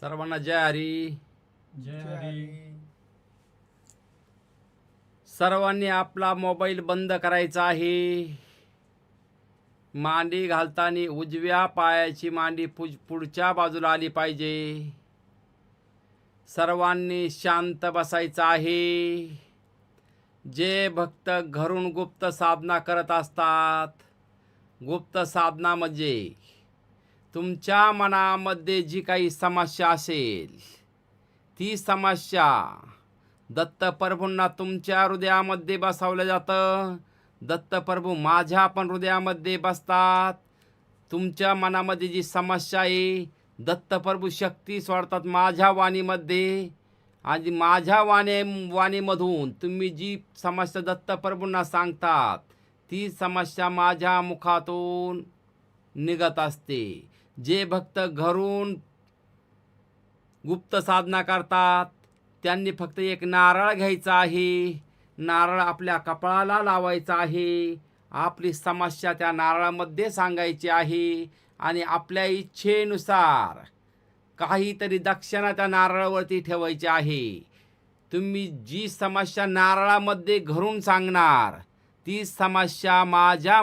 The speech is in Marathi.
सर्वांना जय हरी. जय हरी. सर्वांनी आपला मोबाईल बंद करायचा आहे. मांडी घालताना उजव्या पायाची मांडी पुज पुढच्या बाजूला आली पाहिजे. सर्वांनी शांत बसायचं आहे. जे भक्त घरून गुप्त साधना करत असतात गुप्त साधना म्हणजे तुमच्या मनामध्ये जी काही समस्या असेल ती समस्या दत्तप्रभूंना तुमच्या हृदयामध्ये बसवलं जातं. दत्तप्रभू माझ्या पण हृदयामध्ये बसतात. तुमच्या मनामध्ये जी समस्या आहे दत्तप्रभू शक्ती सोडतात माझ्या वाणीमध्ये. आणि माझ्या वाणी वाणीमधून तुम्ही जी समस्या दत्तप्रभूंना सांगतात ती समस्या माझ्या मुखातून निघत असते. जे भक्त घरून गुप्त साधना करतात त्यांनी फक्त एक नारळ घ्यायचा आहे. नारळ आपल्या कपाळाला लावायचा आहे. आपली समस्या त्या नारळामध्ये सांगायची आहे आणि आपल्या इच्छेनुसार काहीतरी दक्षिणा त्या नारळावरती ठेवायची आहे. तुम्ही जी समस्या नारळामध्ये घरून सांगणार ती समस्या माझ्या